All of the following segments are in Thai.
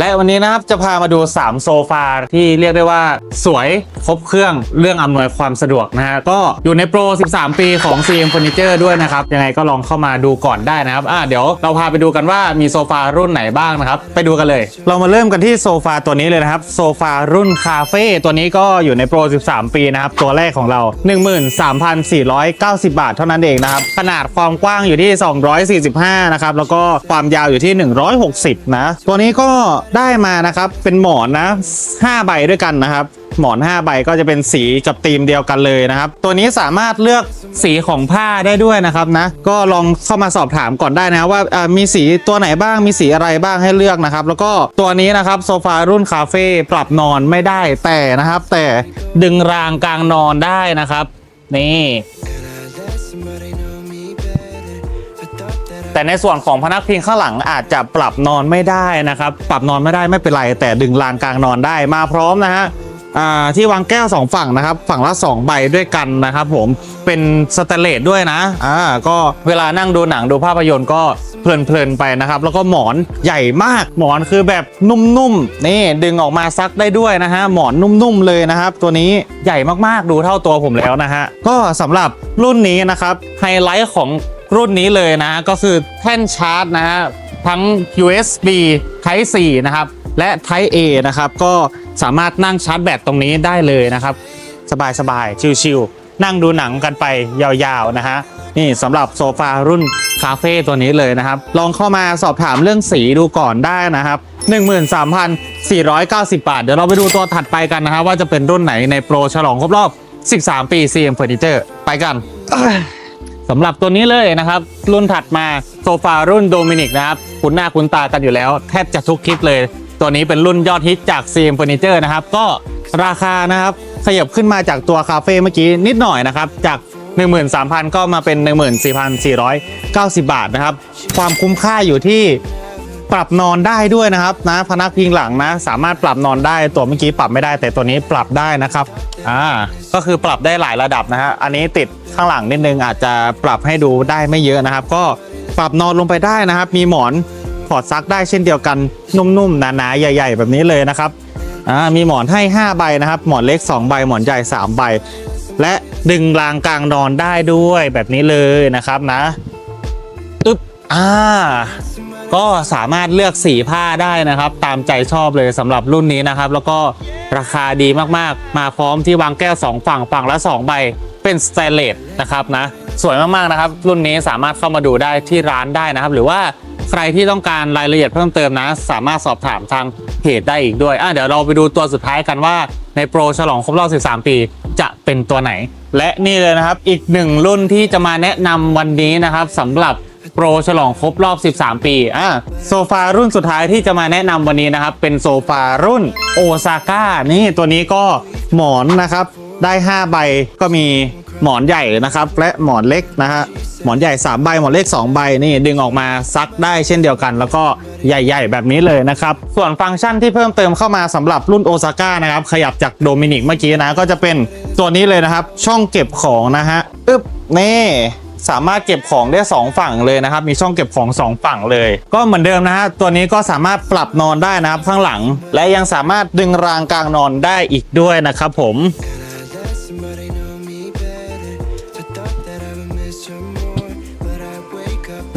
และวันนี้นะครับจะพามาดู 3 โซฟาที่เรียกได้ว่าสวยครบเครื่องเรื่องอำนวยความสะดวกนะฮะก็อยู่ในโปร 13 ปีของ CM Furniture ด้วยนะครับ ยังไงก็ลองเข้ามาดูก่อนได้นะครับอะเดี๋ยวเราพาไปดูกันว่ามีโซฟารุ่นไหนบ้างนะครับ ไปดูกันเลย เรามาเริ่มกันที่โซฟาตัวนี้เลยนะครับโซฟารุ่นคาเฟ่ตัวนี้ก็อยู่ในโปร 13 ปีนะครับตัวแรกของเรา 13,490 บาทเท่านั้นเองนะครับขนาดความกว้างอยู่ที่ 245 นะครับแล้วก็ความยาวอยู่ที่ 160 นะ ตัวนี้ก็ได้มานะครับเป็นหมอนนะ5ใบด้วยกันนะครับ หมอน 5 ใบก็จะเป็นสีกับธีมเดียวกันเลยนะครับ ตัวนี้สามารถเลือกสีของผ้าได้ด้วยนะครับนะ ก็ลองเข้ามาสอบถามก่อนได้นะว่าอ่ามีสีตัวไหนบ้างมีสีอะไรบ้างให้เลือกนะครับ แล้วก็ตัวนี้นะครับโซฟารุ่นคาเฟ่ปรับนอนไม่ได้แต่นะครับ แต่ดึงรางกลางนอนได้นะครับ นี่ แต่ในส่วนของพนักพิงข้างหลังอาจจะปรับนอนไม่ได้นะครับปรับนอนไม่ได้ไม่เป็นไร แต่ดึงลานกลางนอนได้มาพร้อมนะฮะที่วางแก้วสองฝั่งนะครับ ฝั่งละสองใบด้วยกันนะครับผมเป็นสแตนเลสด้วยนะอ่าก็เวลานั่งดูหนังดูภาพยนตร์ก็เพลินๆไปนะครับ แล้วก็หมอนใหญ่มาก หมอนคือแบบนุ่มๆนี่ดึงออกมาซักได้ด้วยนะฮะหมอนนุ่มๆเลยนะครับ ตัวนี้ใหญ่มากๆดูเท่าตัวผมแล้วนะฮะก็สำหรับรุ่นนี้นะครับไฮไลท์ของ รุ่นนี้เลยนะ ก็คือแท่นชาร์จนะฮะทั้ง USB Type C นะครับ และ Type A นะครับ ก็สามารถนั่งชาร์จแบตตรงนี้ได้เลยนะครับ สบายๆ ชิลๆ นั่งดูหนังกันไปยาวๆ นะฮะ นี่สำหรับโซฟารุ่นคาเฟ่ตัวนี้เลยนะครับ ลองเข้ามาสอบถามเรื่องสีดูก่อนได้นะครับ 13,490 บาท เดี๋ยวเราไปดูตัวถัดไปกันนะครับว่าจะเป็นรุ่นไหนในโปรฉลองครบรอบ 13 ปี CM Furniture ไปกัน สำหรับตัวนี้เลยนะครับ รุ่นถัดมาโซฟารุ่นโดมินิกนะครับคุ้นหน้าคุ้นตากันอยู่แล้ว แทบจะทุกคลิปเลย ตัวนี้เป็นรุ่นยอดฮิตจากซีมเฟอร์นิเจอร์นะครับ ก็ราคานะครับ ขยับขึ้นมาจากตัวคาเฟ่เมื่อกี้นิดหน่อยนะครับ จาก 13,000 ก็มาเป็น 14,490 บาทนะครับ ความคุ้มค่าอยู่ที่ ปรับนอนได้ด้วยนะครับนะพนักพิงหลังนะ สามารถปรับนอนได้ตัวเมื่อกี้ปรับไม่ได้ แต่ตัวนี้ปรับได้นะครับอ่าก็คือปรับได้หลายระดับนะฮะอันนี้ติดข้างหลังนิดนึงอาจจะปรับให้ดูได้ไม่เยอะนะครับ ก็ปรับนอนลงไปได้นะครับ มีหมอนถอดซักได้เช่นเดียวกันนุ่มๆหนาๆใหญ่ ๆ แบบนี้เลยนะครับอ่ามีหมอนให้ 5 ใบนะครับ หมอนเล็ก 2 ใบหมอนใหญ่ 3 ใบ และดึงรางกลางนอนได้ด้วยแบบนี้เลยนะครับนะอึ๊บอ่า ก็สามารถเลือกสีผ้าได้นะครับ ตามใจชอบเลยสำหรับรุ่นนี้นะครับ แล้วก็ราคาดีมากๆ มาพร้อมที่วางแก้ว 2 ฝั่งฝั่งละ 2 ใบ เป็นสเตนเลสนะครับนะสวยมากๆนะครับ รุ่นนี้สามารถเข้ามาดูได้ที่ร้านได้นะครับ หรือว่าใครที่ต้องการรายละเอียดเพิ่มเติมนะ สามารถสอบถามทางเพจได้อีกด้วยอะเดี๋ยวเราไปดูตัวสุดท้ายกันว่าในโปรฉลองครบรอบ 13 ปี จะเป็นตัวไหน และนี่เลยนะครับอีกหนึ่งรุ่นที่จะมาแนะนำวันนี้นะครับสำหรับ โปรฉลองครบรอบ 13 ปีอะโซฟารุ่นสุดท้ายที่จะมาแนะนำวันนี้นะครับ เป็นโซฟารุ่นโอซาก้านี่ตัวนี้ก็หมอนนะครับ ได้ 5 ใบก็มีหมอนใหญ่นะครับ และหมอนเล็กนะฮะหมอนใหญ่ 3 ใบ หมอนเล็ก 2 ใบนี่ดึงออกมาซักได้เช่นเดียวกัน แล้วก็ใหญ่ ๆ แบบนี้เลยนะครับ ส่วนฟังก์ชันที่เพิ่มเติมเข้ามาสำหรับรุ่นโอซาก้านะครับ ขยับจากโดมินิกเมื่อกี้นะ ก็จะเป็นตัวนี้เลยนะครับ ช่องเก็บของนะฮะอึ๊บนี่ สามารถเก็บของได้ 2 ฝั่งเลยนะครับ มีช่องเก็บของ 2 ฝั่งเลย ก็เหมือนเดิมนะฮะตัวนี้ก็สามารถปรับนอนได้นะครับข้างหลัง และยังสามารถดึงรางกลางนอนได้อีกด้วยนะครับผม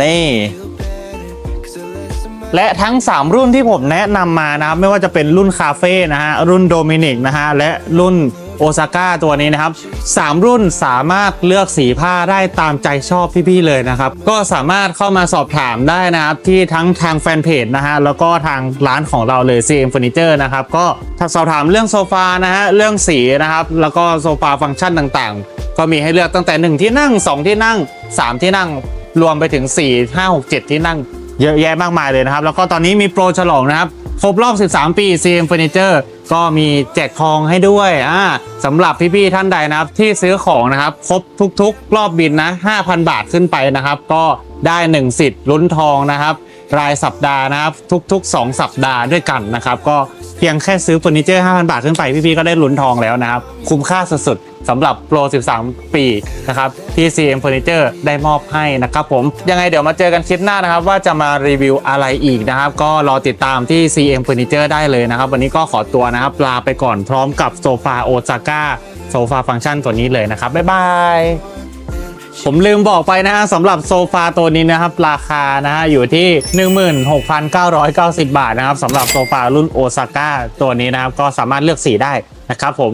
นี่และทั้ง 3 รุ่นที่ผมแนะนำมานะครับ ไม่ว่าจะเป็นรุ่นคาเฟ่นะฮะรุ่นโดมินิกนะฮะและรุ่น โอซาก้าตัวนี้นะครับ 3 รุ่นสามารถเลือกสีผ้าได้ตามใจชอบพี่ๆเลยนะครับ ก็สามารถเข้ามาสอบถามได้นะครับ ที่ทั้งทางแฟนเพจนะฮะแล้วก็ทางร้านของเราเลย CM Furniture นะครับก็ถ้าสอบถามเรื่องโซฟานะฮะเรื่องสีนะครับแล้วก็โซฟาฟังก์ชันต่างๆ ก็มีให้เลือกตั้งแต่ 1 ที่นั่ง 2 ที่นั่ง 3 ที่นั่งรวมไปถึง 4 5 6 7 ที่นั่งเยอะแยะมากมายเลยนะครับ แล้วก็ตอนนี้มีโปรฉลองนะครับ ครบรอบ 13 ปี CM Furniture ก็มีแจกทองให้ด้วยอ่าสำหรับพี่ๆท่านใดนะครับ ที่ซื้อของนะครับครบทุกๆ รอบบินนะ 5,000 บาทขึ้นไปนะครับ ก็ได้1สิทธิ์ลุ้นทองนะครับ รายสัปดาห์นะครับ ทุกๆ 2 สัปดาห์ด้วยกันนะครับ ก็ พียงแค่ซื้อเฟอร์นิเจอร์ 5,000 บาทขึ้นไป พี่ๆ ก็ได้ลุ้นทองแล้วนะครับ คุ้มค่าสุดๆสำหรับโปร 13 ปีนะครับที่ CM Furniture ได้มอบให้นะครับผม ยังไงเดี๋ยวมาเจอกันคลิปหน้านะครับ ว่าจะมารีวิวอะไรอีกนะครับ ก็รอติดตามที่ CM Furniture ได้เลยนะครับ วันนี้ก็ขอตัวนะครับ ลาไปก่อนพร้อมกับโซฟาโอซาก้าโซฟาฟังก์ชันตัวนี้เลยนะครับบ๊ายบาย ผมลืมบอกไปนะฮะสำหรับโซฟาตัวนี้นะครับ ราคานะฮะอยู่ที่ 16,990 บาทนะครับสำหรับโซฟารุ่นโอซาก้าตัวนี้นะครับ ก็สามารถเลือกสีได้นะครับผม